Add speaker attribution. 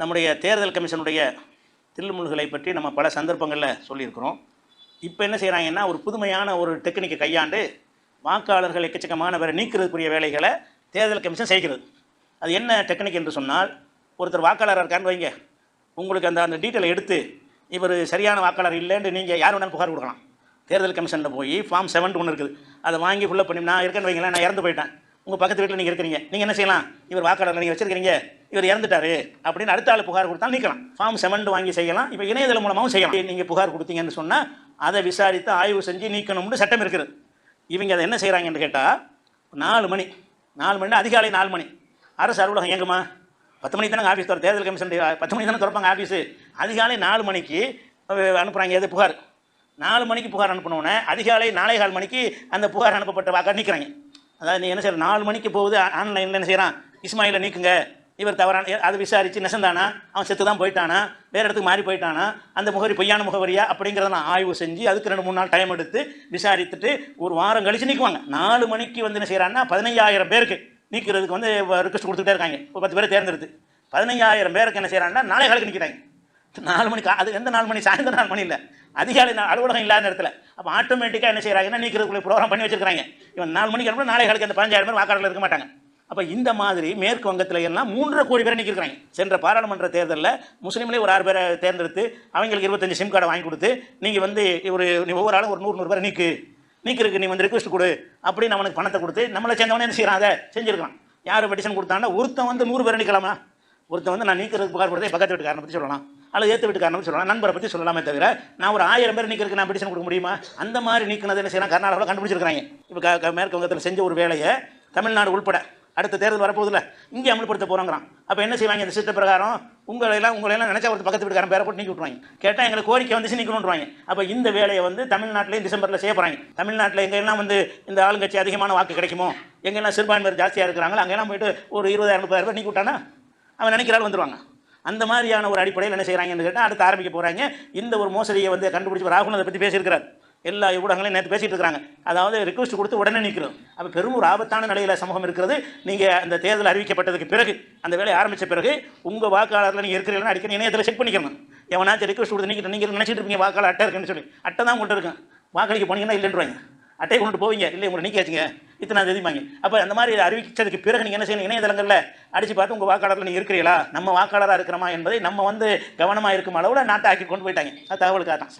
Speaker 1: நம்முடைய தேர்தல் கமிஷனுடைய தில்லுமுல்களை பற்றி நம்ம பல சந்தர்ப்பங்களில் சொல்லியிருக்கிறோம். இப்போ என்ன செய்கிறாங்கன்னா ஒரு புதுமையான ஒரு டெக்னிக்கை கையாண்டு வாக்காளர்கள் எக்கச்சக்கமான பேரை நீக்கிறதுக்குரிய வேலைகளை தேர்தல் கமிஷன் செய்கிறது. அது என்ன டெக்னிக் என்று சொன்னால் ஒருத்தர் வாக்காளராக இருக்கான்னு வைங்க. உங்களுக்கு அந்த அந்த டீட்டெயிலை எடுத்து இவர் சரியான வாக்காளர் இல்லைன்னு நீங்கள் யார் வேணாலும் புகார் கொடுக்கலாம். தேர்தல் கமிஷனில் போய் ஃபார்ம் செவன்ட்டு ஒன்று இருக்குது. அதை வாங்கி ஃபுல்லப் பண்ணி நான் இருக்கேன்னு வைங்களேன் நான் இறந்து போயிட்டேன். உங்கள் பக்கத்து வீட்டில் நீங்கள் இருக்கிறீங்க. நீங்கள் என்ன செய்யலாம்? இவர் வாக்காளர் நீங்கள் வச்சிருக்கிறீங்க. இவர் இறந்துட்டாரு அப்படின்னு அடுத்த ஆள் புகார் கொடுத்தா நீக்கலாம். ஃபார்ம் செமெண்ட் வாங்கி செய்யலாம். இப்போ இணையதளம் மூலமாகவும் செய்யலாம். நீங்கள் புகார் கொடுத்தீங்கன்னு சொன்னால் அதை விசாரித்து ஆய்வு செஞ்சு நீக்கணும்னு சட்டம் இருக்குது. இவங்க அதை என்ன செய்கிறாங்கன்னு கேட்டால் நாலு மணி. நாலு மணி அதிகாலை நாலு மணி. அரசு அலுவலகம் இயங்குமா? பத்து மணிக்கு தானே ஆஃபீஸ் திறக்கும் தேர்தல் கமிஷன் பத்து மணிக்கு தானே திறப்பாங்க ஆஃபீஸு அதிகாலை நாலு மணிக்கு அனுப்புகிறாங்க எது புகார்? நாலு மணிக்கு புகார் அனுப்பினோன்னே அதிகாலை நாலே கால் மணிக்கு அந்த புகார் அனுப்பப்பட்ட வாக்காளர் நிற்கிறாங்க அதாவது நீ என்ன செய்யற? நாலு மணிக்கு போகுது ஆன்லைனில் என்ன செய்கிறான் இஸ்மாயிலை நீக்குங்க. இவர் தவறான அதை விசாரித்து நெசந்தானா? அவன் செத்து தான் போயிட்டானா? வேறு இடத்துக்கு மாறி போயிட்டானா? அந்த முகவரி பொய்யான முகவரியா? அப்படிங்கிறத நான் ஆய்வு செஞ்சு அதுக்கு ரெண்டு மூணு நாள் டைம் எடுத்து விசாரித்துட்டு ஒரு வாரம் கழித்து நீக்குவாங்க. நாலு மணிக்கு வந்து என்ன செய்கிறான்னா பதினைஞ்சாயிரம் பேருக்கு நீக்கிறதுக்கு வந்து ரிக்வஸ்ட் கொடுத்துட்டே இருக்காங்க. ஒரு பத்து பேர் தேர்ந்தெடுத்து. பதினைஞ்சாயிரம் பேருக்கு என்ன செய்கிறாங்கன்னா நாளை காலுக்கு நிற்கிறாங்க நாலு மணிக்கு அது எந்த நாலு மணி? சாயந்தரம் நாலு மணி இல்லை. அதிகாலை அலுவலகம் இல்லாத நேரத்தில். அப்போ ஆட்டோமேட்டிக்காக என்ன செய்கிறாங்கன்னா நீக்கிறதுக்குள்ள ப்ரோக்ராம் பண்ணி வச்சிருக்காங்க இவன் நாலு மணிக்கு அனுப்பினா நாளை காலுக்கு அந்த பதினஞ்சாயிரம் பேர் வாக்காளர்கள் இருக்க மாட்டாங்க. அப்போ இந்த மாதிரி மேற்கு வங்கத்தில் எல்லாம் மூன்றரை கோடி பேரை நிற்கிறாங்க சென்ற பாராளுமன்ற தேர்தலில் முஸ்லீம்லேயே ஒரு ஆறு பேரை தேர்ந்தெடுத்து அவங்களுக்கு இருபத்தஞ்சு சிம் கார்டை வாங்கி கொடுத்து நீங்கள் வந்து ஒரு நீ ஒவ்வொரு ஆளும் ஒரு நூறு நூறு பேரை நீக்கு. நீக்கிறதுக்கு நீ வந்து ரிக்வஸ்ட் கொடு. அப்படின்னு அவனுக்கு பணத்தை கொடுத்து நம்மளை சேர்ந்தவனே என்ன செய்கிறான் அதை செஞ்சுருக்கலாம் யார் பெட்டிஷன் கொடுத்தான்னா ஒருத்தன் வந்து நூறு பேரை நிற்கலாமா ஒருத்தன் வந்து நான் நீக்கிறதுக்கு புகார் கொடுத்தே பக்கத்து வீட்டுக்காரனை பற்றி சொல்லலாம். அல்லது ஏற்று வீட்டுக்காரனை சொல்லலாம். நண்பரை பற்றி சொல்லலாமே தவிர நான் ஒரு ஆயிரம் பேர் நீக்கிறதுக்கு நான் பெட்டிஷன் கொடுக்க முடியுமா? அந்த மாதிரி நீக்கினது என்ன செய்யலாம்? கர்நாடகாவில் கண்டுபிடிச்சிருக்காங்க இப்போ மேற்கு வங்கத்தில் செஞ்ச ஒரு வேலையை தமிழ்நாடு உள்பட அடுத்த தேர்தல் வரப்போகுதுல இங்கே அமல்படுத்த போகிறோங்கிறான் அப்போ என்ன செய்வாங்க? இந்த சிஸ்ட பிரகாரம் உங்களை எல்லாம் உங்களை ஒரு பக்கத்து வீட்டுக்காரன் பேரை போட்டு நீக்கி விட்ருவாங்க கேட்டால் எங்களுக்கு கோரிக்கை வந்து நீக்கணுன்றாங்க அப்போ இந்த வேலையை வந்து தமிழ்நாட்டிலையும் டிசம்பரில் செய்ய போகிறாங்க தமிழ்நாட்டில் எங்கெல்லாம் வந்து இந்த ஆளுங்கட்சி அதிகமான வாக்கு கிடைக்குமோ எங்கெல்லாம் சிறுபான்மையர் ஜாஸ்தியாக இருக்கிறாங்களோ அங்கெல்லாம் போயிட்டு ஒரு இருபதாயிரம் முப்பதாயிரம் ரூபாய் நீக்கி விட்டானா அவன் நினைக்கிறாள் வந்துடுவாங்க அந்த மாதிரியான ஒரு அடிப்படையில் என்ன செய்கிறாங்கன்னு கேட்டால் அடுத்து ஆரம்பிக்க போகிறாங்க இந்த ஒரு மோசடியை வந்து கண்டுபிடிச்சி ராகுல் அதை பற்றி பேசியிருக்கிறார். எல்லா ஊடகங்களையும் நேற்று பேசிகிட்டு இருக்கிறாங்க அதாவது ரிக்வஸ்ட் கொடுத்து உடனே நிற்கிறோம் அப்போ பெரும் ஒரு ஆபத்தான நிலையில் சமூகம் இருக்கிறது. நீங்கள் அந்த தேர்தல் அறிவிக்கப்பட்டதுக்கு பிறகு அந்த வேலையை ஆரம்பித்த பிறகு உங்கள் வாக்காளர்கள் நீங்கள் இருக்கிறீங்களா அடிக்கடி இணையத்தில் செக் பண்ணிக்கணும். எவனாச்சும் ரிக்வஸ்ட் கொடுத்து நீங்கள் நீங்கள் நினச்சிட்டு இருப்பீங்க வாக்காளர் அட்டை இருக்குன்னு சொல்லி. அட்டை தான் உங்கள்கிட்ட இருக்கும் வாக்களிக்க போனீங்கன்னா இல்லைன்றாங்க அட்டையை கொண்டு போவீங்க. இல்லை உங்களை நீக்கி வச்சுங்க. இத்தனை தெரியுமாங்க? அப்போ அந்த மாதிரி அறிவிச்சதுக்கு பிறகு நீங்கள் என்ன செய்யணும்? இணையதளங்களில் அடித்து பார்த்து உங்கள் வாக்காளர்கள் நீங்கள் இருக்கிறீங்களா? நம்ம வாக்காளராக இருக்கிறோமா என்பதை நம்ம வந்து கவனமாக இருக்கும் அளவில் நாட்டை ஆக்கி கொண்டு போயிட்டாங்க. அது தகவலுக்காக தான்